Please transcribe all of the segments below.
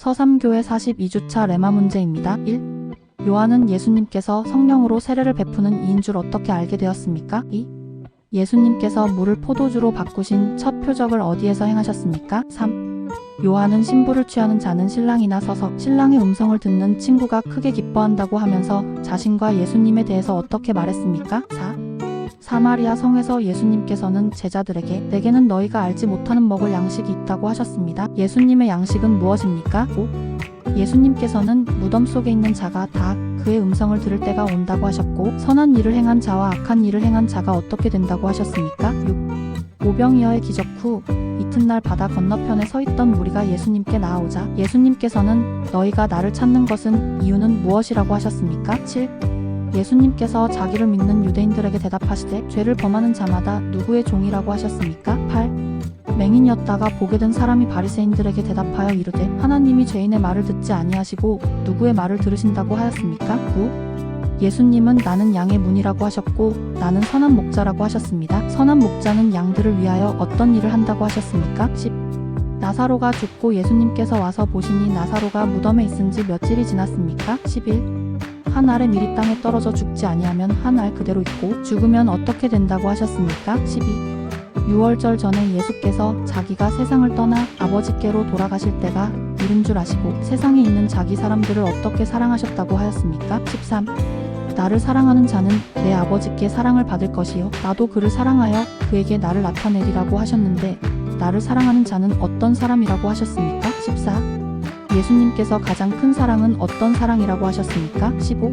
서삼교회 42주차 레마 문제입니다. 1. 요한은 예수님께서 성령으로 세례를 베푸는 이인 줄 어떻게 알게 되었습니까? 2. 예수님께서 물을 포도주로 바꾸신 첫 표적을 어디에서 행하셨습니까? 3. 요한은 신부를 취하는 자는 신랑이나 서서 신랑의 음성을 듣는 친구가 크게 기뻐한다고 하면서 자신과 예수님에 대해서 어떻게 말했습니까? 4. 사마리아 성에서 예수님께서는 제자들에게 내게는 너희가 알지 못하는 먹을 양식이 있다고 하셨습니다. 예수님의 양식은 무엇입니까? 5. 예수님께서는 무덤 속에 있는 자가 다 그의 음성을 들을 때가 온다고 하셨고 선한 일을 행한 자와 악한 일을 행한 자가 어떻게 된다고 하셨습니까? 6. 오병이어의 기적 후 이튿날 바다 건너편에 서 있던 무리가 예수님께 나아오자 예수님께서는 너희가 나를 찾는 것은 이유는 무엇이라고 하셨습니까? 7. 예수님께서 자기를 믿는 유대인들에게 대답하시되 죄를 범하는 자마다 누구의 종이라고 하셨습니까? 8. 맹인이었다가 보게 된 사람이 바리새인들에게 대답하여 이르되 하나님이 죄인의 말을 듣지 아니하시고 누구의 말을 들으신다고 하였습니까? 9. 예수님은 나는 양의 문이라고 하셨고 나는 선한 목자라고 하셨습니다. 선한 목자는 양들을 위하여 어떤 일을 한다고 하셨습니까? 10. 나사로가 죽고 예수님께서 와서 보시니 나사로가 무덤에 있은 지 며칠이 지났습니까? 11. 한 알의 미리 땅에 떨어져 죽지 아니하면 한 알 그대로 있고 죽으면 어떻게 된다고 하셨습니까? 12. 유월절 전에 예수께서 자기가 세상을 떠나 아버지께로 돌아가실 때가 이른 줄 아시고 세상에 있는 자기 사람들을 어떻게 사랑하셨다고 하였습니까? 13. 나를 사랑하는 자는 내 아버지께 사랑을 받을 것이요 나도 그를 사랑하여 그에게 나를 나타내리라고 하셨는데 나를 사랑하는 자는 어떤 사람이라고 하셨습니까? 14. 예수님께서 가장 큰 사랑은 어떤 사랑이라고 하셨습니까? 15.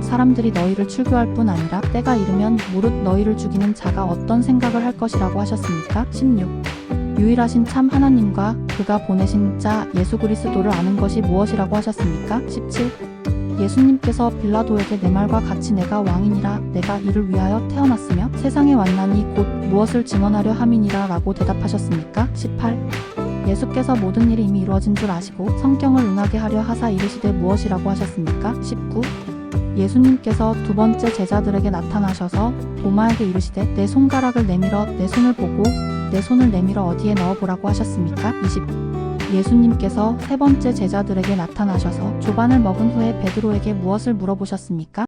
사람들이 너희를 출교할 뿐 아니라 때가 이르면 무릇 너희를 죽이는 자가 어떤 생각을 할 것이라고 하셨습니까? 16. 유일하신 참 하나님과 그가 보내신 자 예수 그리스도를 아는 것이 무엇이라고 하셨습니까? 17. 예수님께서 빌라도에게 내 말과 같이 내가 왕이니라 내가 이를 위하여 태어났으며 세상에 왔나니 곧 무엇을 증언하려 함이니라 라고 대답하셨습니까? 18. 예수께서 모든 일이 이미 이루어진 줄 아시고 성경을 응하게 하려 하사 이르시되 무엇이라고 하셨습니까? 19. 예수님께서 두 번째 제자들에게 나타나셔서 도마에게 이르시되 내 손가락을 내밀어 내 손을 보고 내 손을 내밀어 어디에 넣어보라고 하셨습니까? 20. 예수님께서 세 번째 제자들에게 나타나셔서 조반을 먹은 후에 베드로에게 무엇을 물어보셨습니까?